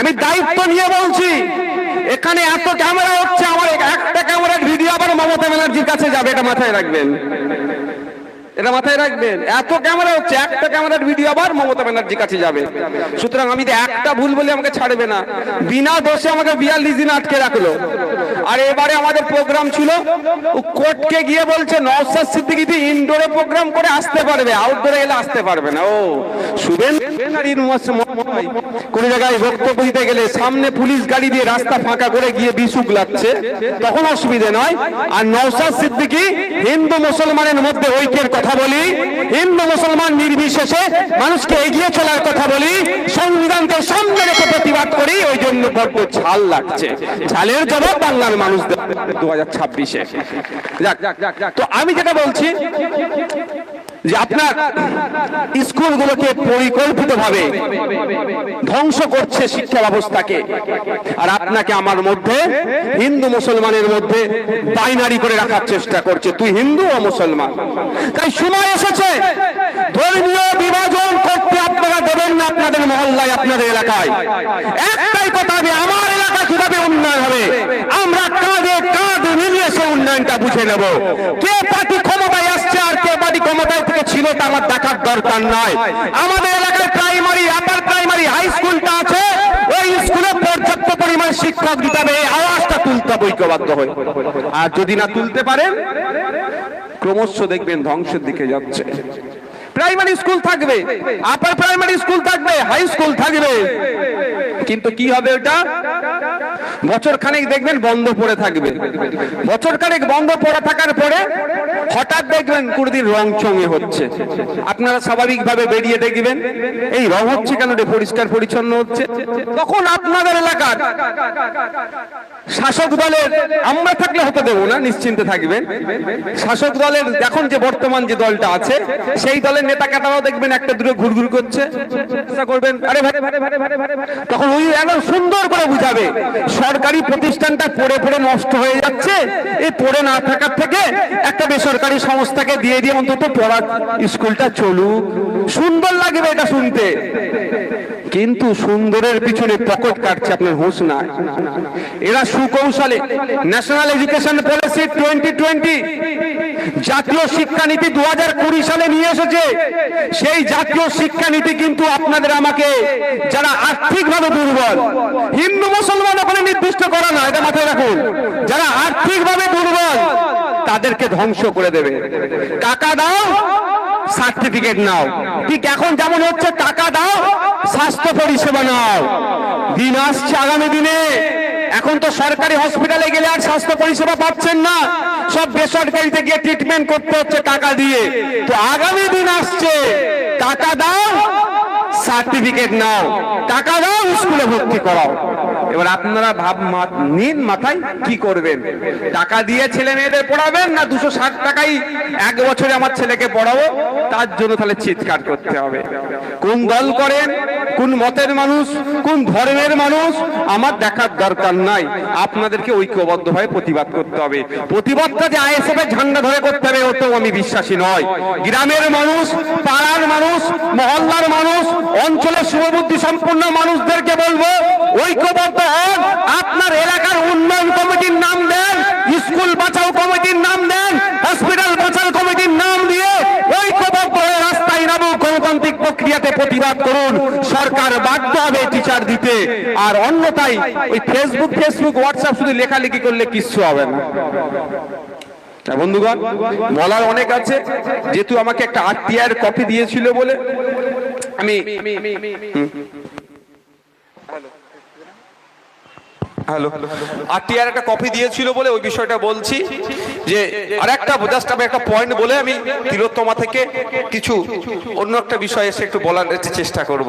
আমি দায়িত্ব নিয়ে বলছি, এখানে এত ক্যামেরা হচ্ছে, আমার একটা ক্যামেরার ভিডিও আবার মমতা ব্যানার্জির কাছে যাবে, এটা মাথায় রাখবেন। এটা মাথায় রাখবেন, এত ক্যামেরা হচ্ছে, একটা ক্যামেরার ভিডিও আবার মমতা ব্যানার্জির কাছে যাবে। সুতরাং আমি একটা ভুল বলে আমাকে ছাড়বে না। বিনা দোষে আমাকে বিয়াল্লিশ দিন আটকে রাখল। আর এবারে আমাদের প্রোগ্রাম ছিল কোর্টকে গিয়ে বলছে নওসাদ সিদ্দিকি ইনডোরে প্রোগ্রাম করে আসতে পারবে আউটডোরে গেলে আসতে পারবে না। ও শুভেন কোন জায়গায় বক্তব্য দিতে গেলে সামনে পুলিশ গাড়ি দিয়ে রাস্তা ফাঁকা করে গিয়ে বিশুক লাগছে, তখন অসুবিধে নয়। আর নওসাদ সিদ্দিকি হিন্দু মুসলমানের মধ্যে ঐক্যের কথা বলি হিন্দু মুসলমান নির্বিশেষে মানুষকে এগিয়ে চলার কথা বলি সংবিধানকে সামনে রেখে প্রতিবাদ করি ওই জন্য বড্ড ঝাল লাগছে। ঝালের জবাব বাংলার মানুষ দু হাজার ছাব্বিশে। তো আমি যেটা বলছি যে আপনার স্কুলগুলোকে পরিকল্পিতভাবে ধ্বংস করছে শিক্ষা ব্যবস্থাকে। আর আপনাকে আমার মধ্যে, হিন্দু মুসলমানের মধ্যে বাইনারি করে রাখার চেষ্টা করছে। তুই হিন্দু ও মুসলমান। তাই সময় এসেছে, ধর্মীয় বিভাজন করতে আপনারা দেবেন না আপনাদের মহল্লায়, আপনাদের এলাকায়। একটাই কথা হবে, আমার এলাকা কীভাবে উন্নয়ন হবে? আমরা কাঁধে কাঁধ মিলিয়ে সে উন্নয়নটা বুঝে নেব। কে পার্টি ক্ষমতায় আসছে আর কে পার্টি ক্ষমতায় থেকে ছিল তা আমার দেখার দরকার নয় আমাদের এলাকায় প্রাইমারি আপার প্রাইমারি হাই স্কুলটা আছে। ওই স্কুলে পর্যাপ্ত পরিমাণ শিক্ষক দিতে হবে। এই আওয়াজটা তুলতে হবে ঐক্যবদ্ধ হয়ে। আর যদি না তুলতে পারেন, ক্রমশ দেখবেন ধ্বংসের দিকে যাচ্ছে। প্রাইমারি স্কুল থাকবে আপার প্রাইমারি স্কুল থাকবে হাই স্কুল থাকবে। কিন্তু কি হবে ওটা? বছর খানেক দেখবেন বন্ধ পড়ে থাকবে বছর খানেক বন্ধ পড়ে থাকার পরে হঠাৎ দেখবেন কোনদিন রং চঙে হচ্ছে আপনারা স্বাভাবিকভাবে বেরিয়ে দেখবেন এই রং হচ্ছে কেন পরিষ্কার পরিচ্ছন্ন হচ্ছে তখন আপনাদের এলাকার শাসক দলের আমরা থাকলে হতে দেবো না নিশ্চিন্তে থাকবেন শাসক দলের এখন যে বর্তমান যে দলটা আছে সেই দলের নেতা কাটারাও দেখবেন একটা দূরে ঘুরঘুর করছে করবেন একদম সুন্দর করে বুঝাবে। সরকারি প্রতিষ্ঠানটা পড়ে পড়ে নষ্ট হয়ে যাচ্ছে। এই পড়ে না থাকার থেকে একটা বেসরকারি সংস্থাকে দিয়ে দিয়ে অন্তত পড়া স্কুলটা চলুক। সুন্দর লাগবে এটা শুনতে। কিন্তু সুন্দরের পিছনে পকেট কাটছে আপনার হুঁশ নাই এরা সুকৌশলে national education policy twenty twenty জাতীয় শিক্ষানীতি দু হাজার কুড়ি সালে নিয়ে এসেছে। সেই জাতীয় শিক্ষানীতি কিন্তু আপনাদের আমাকে যারা আর্থিকভাবে দুর্বল, হিন্দু, মুসলমান ওখানে নির্দিষ্ট করা না এটা মাথায় রাখুন। যারা আর্থিকভাবে দুর্বল, তাদেরকে ধ্বংস করে দেবে। টাকা দাও। সার্টিফিকেট নাও। ঠিক এখন যেমন হচ্ছে, টাকা দাও, স্বাস্থ্য পরিষেবা নাও। দিন আসছে আগামী দিনে। এখন তো সরকারি হসপিটালে গেলে আর স্বাস্থ্য পরিষেবা পাচ্ছেন না। সব বেসরকারিতে গিয়ে ট্রিটমেন্ট করতে হচ্ছে টাকা দিয়ে। তো আগামী দিন আসছে। টাকা দাও, সার্টিফিকেট নাও। টাকা দাও, স্কুলে ভর্তি করাও। এবার আপনারা ভাব নিন মাথায়, কি করবেন? টাকা দিয়ে ছেলে মেয়েদের পড়াবেন না দুশো ষাট টাকাই এক বছরে আমার ছেলেকে পড়াবো? তার জন্য তাহলে চিৎকার করতে হবে। কোন দল করেন? কোন মতের মানুষ? কোন ধর্মের মানুষ? আমার দেখার দরকার নাই। আপনাদেরকে ঐক্যবদ্ধ হয়ে প্রতিবাদ করতে হবে। প্রতিবাদটা যে আইএসএফ এর ঝান্ডা ধরে করতে হবে, ওতেও আমি বিশ্বাসী নয়। গ্রামের মানুষ, পাড়ার মানুষ, মহল্লার মানুষ, অঞ্চলের শুভবুদ্ধি সম্পন্ন মানুষদেরকে বলব ঐক্যবদ্ধ হন। আপনার এলাকার উন্নয়ন কমিটির নাম দেন স্কুল বাঁচাও কমিটির নাম দেন হসপিটাল বাঁচাও কমিটির নাম দিয়ে ঐক্যবদ্ধ হয়ে রাস্তায় নামুক গণতান্ত্রিক প্রক্রিয়াতে প্রতিবাদ করুন। সরকার বাধ্য হবে টিচার দিতে। আর অন্যথায় ওই ফেসবুক ফেসবুক হোয়াটসঅ্যাপ শুধু লেখালেখি করলে কিচ্ছু হবে না। বন্ধুগণ বলার অনেক আছে। যেহেতু আমাকে একটা আত্মীয়ার কপি দিয়েছিল বলে আমি হ্যালো। আরটিআর একটা কপি দিয়েছিল বলে ওই বিষয়টা বলছি যে আর একটা জাস্ট আমি একটা পয়েন্ট বলে আমি তিলোত্তমা থেকে কিছু অন্য একটা বিষয় এসে একটু বলার চেষ্টা করব।